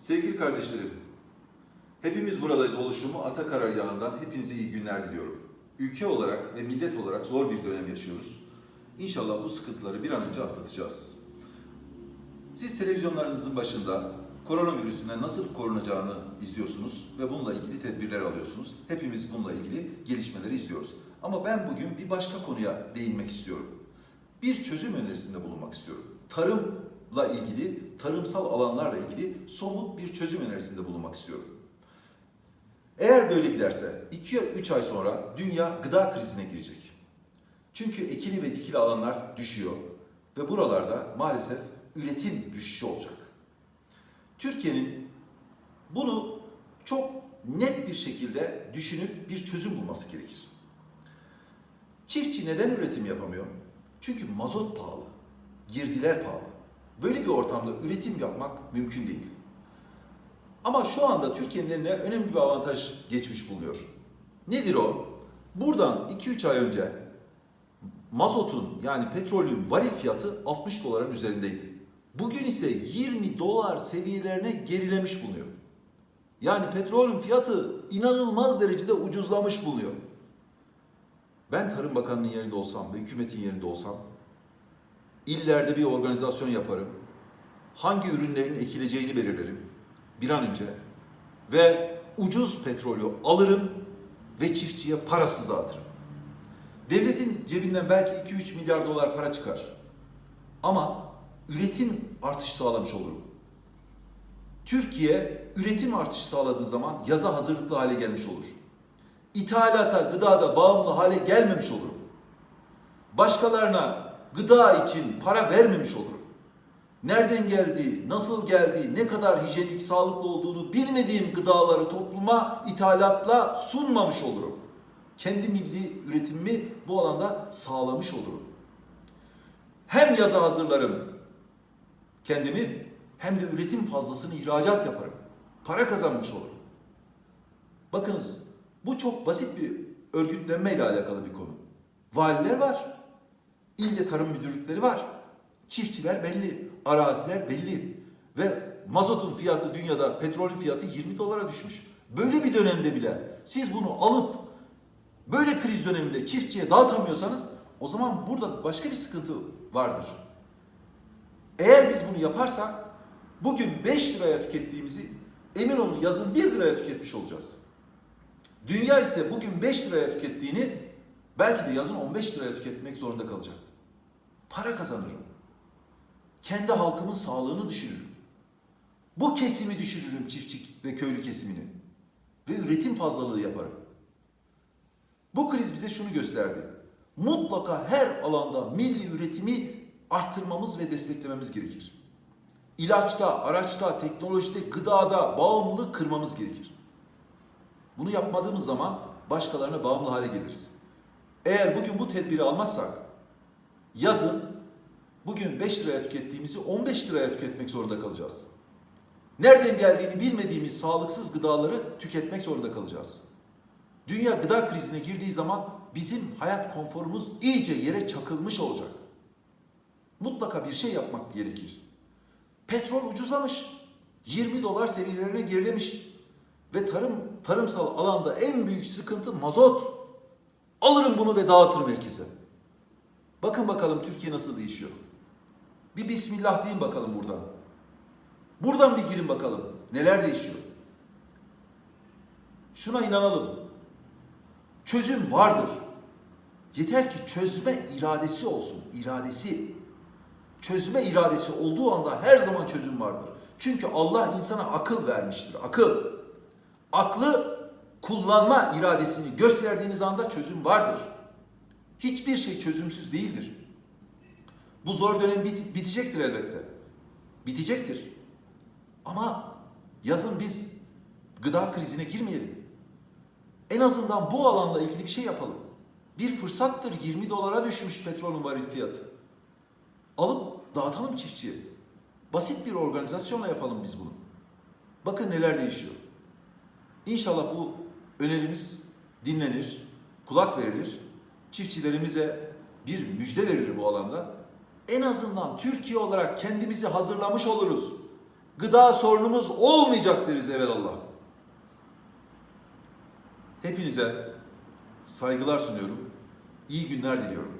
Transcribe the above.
Sevgili kardeşlerim, hepimiz buradayız oluşumu Ata Karargahı'ndan hepinize iyi günler diliyorum. Ülke olarak ve millet olarak zor bir dönem yaşıyoruz. İnşallah bu sıkıntıları bir an önce atlatacağız. Siz televizyonlarınızın başında koronavirüsünden nasıl korunacağını izliyorsunuz ve bununla ilgili tedbirler alıyorsunuz. Hepimiz bununla ilgili gelişmeleri izliyoruz. Ama ben bugün bir başka konuya değinmek istiyorum. Bir çözüm önerisinde bulunmak istiyorum. Tarımla ilgili, tarımsal alanlarla ilgili somut bir çözüm önerisinde bulunmak istiyorum. Eğer böyle giderse 2-3 ay sonra dünya gıda krizine girecek. Çünkü ekili ve dikili alanlar düşüyor ve buralarda maalesef üretim düşüşü olacak. Türkiye'nin bunu çok net bir şekilde düşünüp bir çözüm bulması gerekir. Çiftçi neden üretim yapamıyor? Çünkü mazot pahalı, girdiler pahalı. Böyle bir ortamda üretim yapmak mümkün değil. Ama şu anda Türkiye'nin eline önemli bir avantaj geçmiş bulunuyor. Nedir o? Buradan 2-3 ay önce mazotun yani petrolün varil fiyatı 60 doların üzerindeydi. Bugün ise 20 dolar seviyelerine gerilemiş bulunuyor. Yani petrolün fiyatı inanılmaz derecede ucuzlamış bulunuyor. Ben Tarım Bakanı'nın yerinde olsam ve hükümetin yerinde olsam illerde bir organizasyon yaparım. Hangi ürünlerin ekileceğini belirlerim bir an önce ve ucuz petrolü alırım ve çiftçiye parasız dağıtırım. Devletin cebinden belki 2-3 milyar dolar para çıkar. Ama üretim artışı sağlamış olurum. Türkiye üretim artışı sağladığı zaman yaza hazırlıklı hale gelmiş olur. İthalata, gıdada bağımlı hale gelmemiş olurum. Başkalarına gıda için para vermemiş olurum. Nereden geldiği, nasıl geldiği, ne kadar hijyenik, sağlıklı olduğunu bilmediğim gıdaları topluma ithalatla sunmamış olurum. Kendi milli üretimimi bu alanda sağlamış olurum. Hem yaza hazırlarım kendimi hem de üretim fazlasını ihracat yaparım. Para kazanmış olurum. Bakınız bu çok basit bir örgütlenme ile alakalı bir konu. Valiler var. İlde tarım müdürlükleri var. Çiftçiler belli, araziler belli. Ve mazotun fiyatı dünyada, petrolün fiyatı 20 dolara düşmüş. Böyle bir dönemde bile siz bunu alıp böyle kriz döneminde çiftçiye dağıtamıyorsanız o zaman burada başka bir sıkıntı vardır. Eğer biz bunu yaparsak bugün 5 liraya tükettiğimizi emin olun yazın 1 liraya tüketmiş olacağız. Dünya ise bugün 5 liraya tükettiğini belki de yazın 15 liraya tüketmek zorunda kalacak. Para kazanırım. Kendi halkımın sağlığını düşünürüm. Bu kesimi düşürürüm çiftçi ve köylü kesimini. Ve üretim fazlalığı yaparım. Bu kriz bize şunu gösterdi. Mutlaka her alanda milli üretimi arttırmamız ve desteklememiz gerekir. İlaçta, araçta, teknolojide, gıdada bağımlılık kırmamız gerekir. Bunu yapmadığımız zaman başkalarına bağımlı hale geliriz. Eğer bugün bu tedbiri almazsak yazın bugün 5 liraya tükettiğimizi 15 liraya tüketmek zorunda kalacağız. Nereden geldiğini bilmediğimiz sağlıksız gıdaları tüketmek zorunda kalacağız. Dünya gıda krizine girdiği zaman bizim hayat konforumuz iyice yere çakılmış olacak. Mutlaka bir şey yapmak gerekir. Petrol ucuzlamış. 20 dolar seviyelerine gerilemiş. Ve tarım tarımsal alanda en büyük sıkıntı mazot. Alırım bunu ve dağıtırım herkese. Bakın bakalım Türkiye nasıl değişiyor. Bir bismillah deyin bakalım buradan. Buradan bir girin bakalım. Neler değişiyor? Şuna inanalım. Çözüm vardır. Yeter ki çözme iradesi olsun. İradesi. Çözme iradesi olduğu anda her zaman çözüm vardır. Çünkü Allah insana akıl vermiştir. Akıl. Aklı kullanma iradesini gösterdiğiniz anda çözüm vardır. Hiçbir şey çözümsüz değildir. Bu zor dönem bit- bitecektir elbette. Bitecektir. Ama yazın biz gıda krizine girmeyelim. En azından bu alanla ilgili bir şey yapalım. Bir fırsattır 20 dolara düşmüş petrolün varil fiyatı. Alıp dağıtalım çiftçiye. Basit bir organizasyonla yapalım biz bunu. Bakın neler değişiyor. İnşallah bu önerimiz dinlenir, kulak verilir çiftçilerimize bir müjde verilir bu alanda. En azından Türkiye olarak kendimizi hazırlamış oluruz. Gıda sorunumuz olmayacak deriz evelallah. Hepinize saygılar sunuyorum. İyi günler diliyorum.